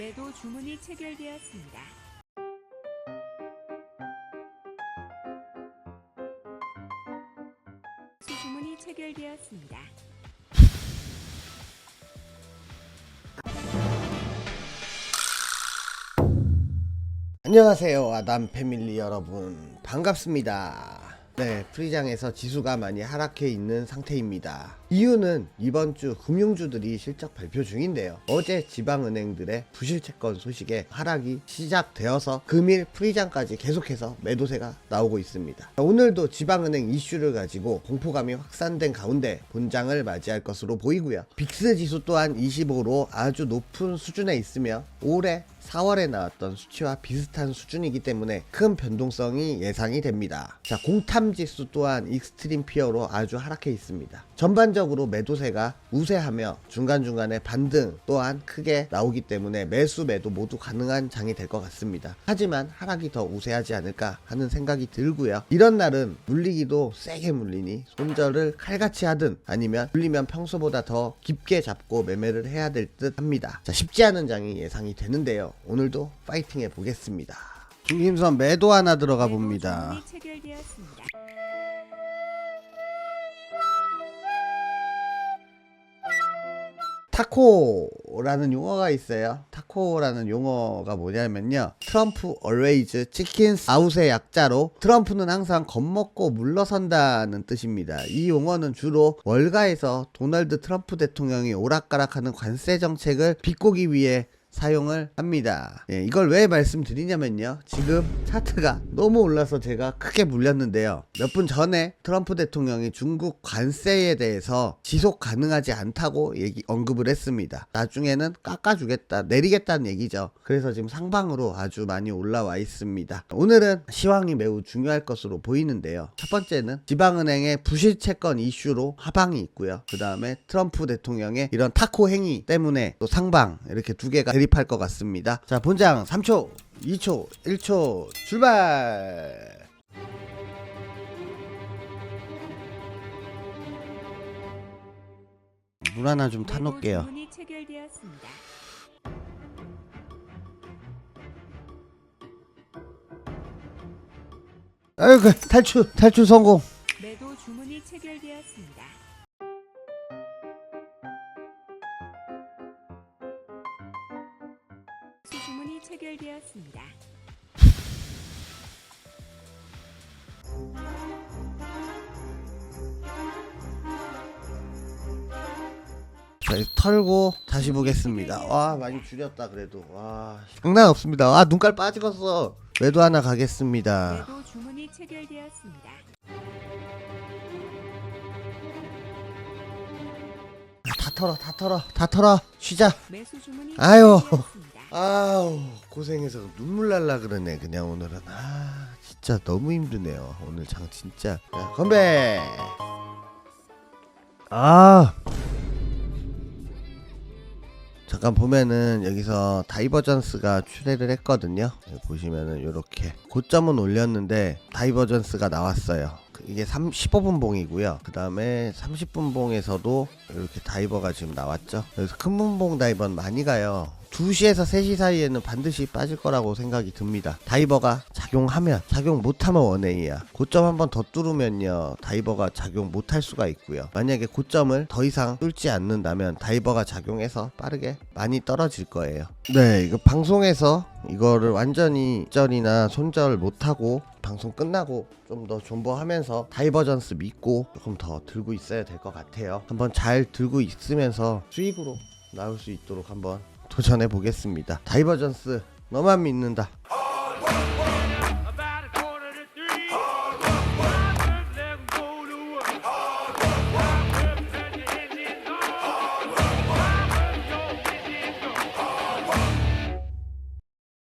매도 주문이 체결되었습니다. 수주문이 체결되었습니다. 안녕하세요 아담 패밀리 여러분 반갑습니다 네 프리장에서 지수가 많이 하락해 있는 상태입니다. 이유는 이번 주 금융주들이 실적 발표 중인데요. 어제 지방은행들의 부실채권 소식에 하락이 시작되어서 금일 프리장까지 계속해서 매도세가 나오고 있습니다. 오늘도 지방은행 이슈를 가지고 공포감이 확산된 가운데 본장을 맞이할 것으로 보이고요. 빅스 지수 또한 25로 아주 높은 수준에 있으며 올해 4월에 나왔던 수치와 비슷한 수준이기 때문에 큰 변동성이 예상이 됩니다. 자, 공탐 지수 또한 익스트림 피어로 아주 하락해 있습니다. 전반적으로 매도세가 우세하며 중간중간에 반등 또한 크게 나오기 때문에 매수 매도 모두 가능한 장이 될 것 같습니다. 하지만 하락이 더 우세하지 않을까 하는 생각이 들고요. 이런 날은 물리기도 세게 물리니 손절을 칼같이 하든 아니면 물리면 평소보다 더 깊게 잡고 매매를 해야 될 듯 합니다. 자, 쉽지 않은 장이 예상이 되는데요. 오늘도 파이팅 해 보겠습니다. 중심선 매도 하나 들어가 봅니다. 체결되었습니다. 타코라는 용어가 있어요. 타코라는 용어가 뭐냐면요. 트럼프 always chickens out의 약자로 트럼프는 항상 겁먹고 물러선다는 뜻입니다. 이 용어는 주로 월가에서 도널드 트럼프 대통령이 오락가락하는 관세 정책을 비꼬기 위해 사용을 합니다. 예, 이걸 왜 말씀드리냐면요. 지금 차트가 너무 올라서 제가 크게 물렸는데요. 몇 분 전에 트럼프 대통령이 중국 관세에 대해서 지속 가능하지 않다고 얘기 언급을 했습니다. 나중에는 깎아주겠다, 내리겠다는 얘기죠. 그래서 지금 상방으로 아주 많이 올라와 있습니다. 오늘은 시황이 매우 중요할 것으로 보이는데요. 첫 번째는 지방은행의 부실 채권 이슈로 하방이 있고요. 그 다음에 트럼프 대통령의 이런 타코 행위 때문에 또 상방 이렇게 두 개가 대립할 것 같습니다. 자, 본장 3초, 2초, 1초 출발! 물 하나 좀 타놓을게요. 주문이 체결되었습니다. 아이고 탈출 탈출 성공. 주문이 체결되었습니다. 자, 털고 다시 보겠습니다. 와 많이 줄였다 그래도 와 장난 없습니다. 아 눈깔 빠지겠어. 매도 하나 가겠습니다. 매도 주문이 체결되었습니다. 다 털어 다 털어 다 털어 쉬자. 매수 주문이 아유. 체결되었습니다. 아우 고생해서 눈물 날라 그러네 그냥 오늘은. 아 진짜 너무 힘드네요 오늘 장 진짜. 야, 건배! 아! 잠깐 보면은 여기서 다이버전스가 출애를 했거든요. 여기 보시면은 이렇게 고점은 올렸는데 다이버전스가 나왔어요. 그 이게 3, 15분 봉이고요. 그 다음에 30분 봉에서도 이렇게 다이버가 지금 나왔죠. 그래서 큰 분봉 다이버는 많이 가요 2시에서 3시 사이에는 반드시 빠질 거라고 생각이 듭니다. 다이버가 작용하면 작용 못하면 원웨이야. 고점 한 번 더 뚫으면요. 다이버가 작용 못할 수가 있고요. 만약에 고점을 더 이상 뚫지 않는다면 다이버가 작용해서 빠르게 많이 떨어질 거예요. 네, 이거 방송에서 이거를 완전히 절이나 손절 못하고 방송 끝나고 좀 더 존버하면서 다이버전스 믿고 조금 더 들고 있어야 될 것 같아요. 한번 잘 들고 있으면서 수익으로 나올 수 있도록 한번 도전해 보겠습니다. 다이버전스 너만 믿는다.